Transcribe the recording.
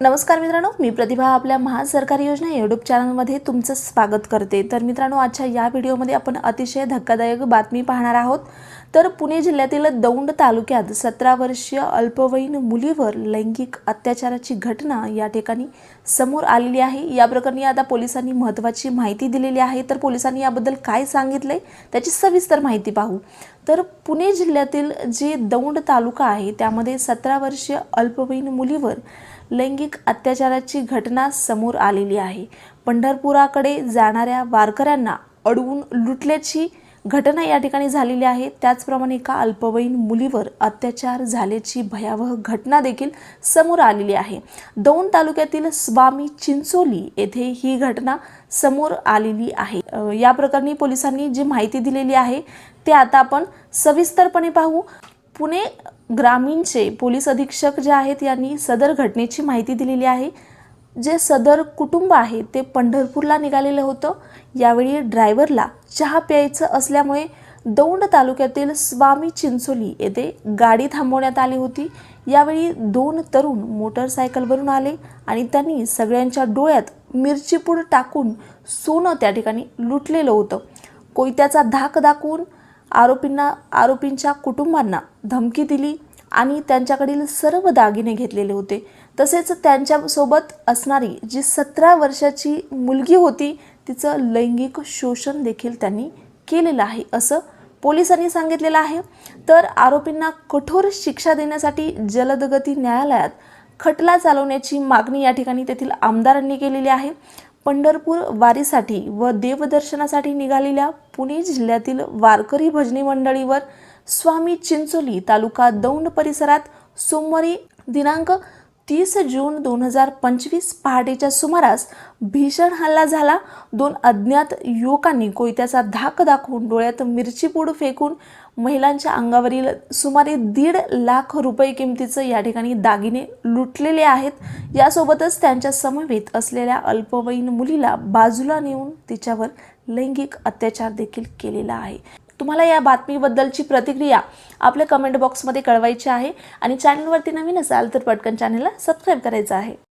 नमस्कार मित्रांनो मी प्रतिभा आपल्या महान सरकारी योजना यूट्यूब चॅनलमध्ये तुमचं स्वागत करते. तर मित्रांनो आजच्या या व्हिडिओमध्ये आपण अतिशय धक्कादायक बातमी पाहणार आहोत. तर पुणे जिल्ह्यातील दौंड तालुक्यात सतरा वर्षीय अल्पवयीन मुलीवर लैंगिक अत्याचाराची घटना या ठिकाणी समोर आलेली आहे. या प्रकरणी आता पोलिसांनी महत्त्वाची माहिती दिलेली आहे. तर पोलिसांनी याबद्दल काय सांगितलंय त्याची सविस्तर माहिती पाहू. तर पुणे जिल्ह्यातील जे दौंड तालुका आहे त्यामध्ये सतरा वर्षीय अल्पवयीन मुलीवर लैंगिक अत्याचाराची घटना समोर आलेली आहे. पंढरपुराकडे जाणाऱ्या वारकऱ्यांना अडवून लुटल्याची घटना या ठिकाणी झालेली आहे त्याचप्रमाणे एका अल्पवयीन मुलीवर अत्याचार झाल्याची भयावह घटना देखील समोर आलेली आहे. दौंड तालुक्यातील स्वामी चिंचोली येथे ही घटना समोर आलेली आहे. या प्रकरणी पोलिसांनी जी माहिती दिलेली आहे ते आता आपण सविस्तरपणे पाहू. पुणे ग्रामीणचे पोलीस अधीक्षक जे आहेत यांनी सदर घटनेची माहिती दिलेली आहे. जे सदर कुटुंब आहे ते पंढरपूरला निघालेलं होतं. यावेळी ड्रायव्हरला चहा प्यायचं असल्यामुळे दौंड तालुक्यातील स्वामी चिंचोली येथे गाडी थांबवण्यात आली होती. यावेळी दोन तरुण मोटरसायकलवरून आले आणि त्यांनी सगळ्यांच्या डोळ्यात मिरचीपूड टाकून सोनं त्या ठिकाणी लुटलेलं होतं. कोयत्याचा धाक दाखवून आरोपींना आरोपींच्या कुटुंबांना धमकी दिली. आणि त्यांच्याकडील सर्व दागिने घेतलेले होते. तसेच त्यांच्यासोबत असणारी जी सतरा वर्षाची मुलगी होती तिचं लैंगिक शोषण देखील त्यांनी केलेलं आहे असं पोलिसांनी सांगितलेलं आहे. तर आरोपींना कठोर शिक्षा देण्यासाठी जलदगती न्यायालयात खटला चालवण्याची मागणी या ठिकाणी तेथील आमदारांनी केलेली आहे. पंढरपूर वारीसाठी व देवदर्शनासाठी निघालेल्या पुणे जिल्ह्यातील वारकरी भजनी मंडळीवर स्वामी चिंचोली तालुका दौंड परिसरात सोमवारी दिनांक तीस जून दोन हजार पंचवीस पहाटेच्या सुमारास भीषण हल्ला झाला. दोन अज्ञात युवकांनी कोयत्याचा धाक दाखवून डोळ्यात मिरची पूड फेकून महिलांच्या अंगावरील सुमारे दीड लाख रुपये किमतीचं या ठिकाणी दागिने लुटलेले आहेत. यासोबतच त्यांच्या समवेत असलेल्या अल्पवयीन मुलीला बाजूला नेऊन तिच्यावर लैंगिक अत्याचार देखील केलेला आहे. तुम्हाला या बातमीबद्दलची प्रतिक्रिया आपल्या कमेंट बॉक्समध्ये कळवायची आहे. आणि चॅनलवरती नवीन असाल तर पटकन चॅनलला सबस्क्राईब करायचं आहे.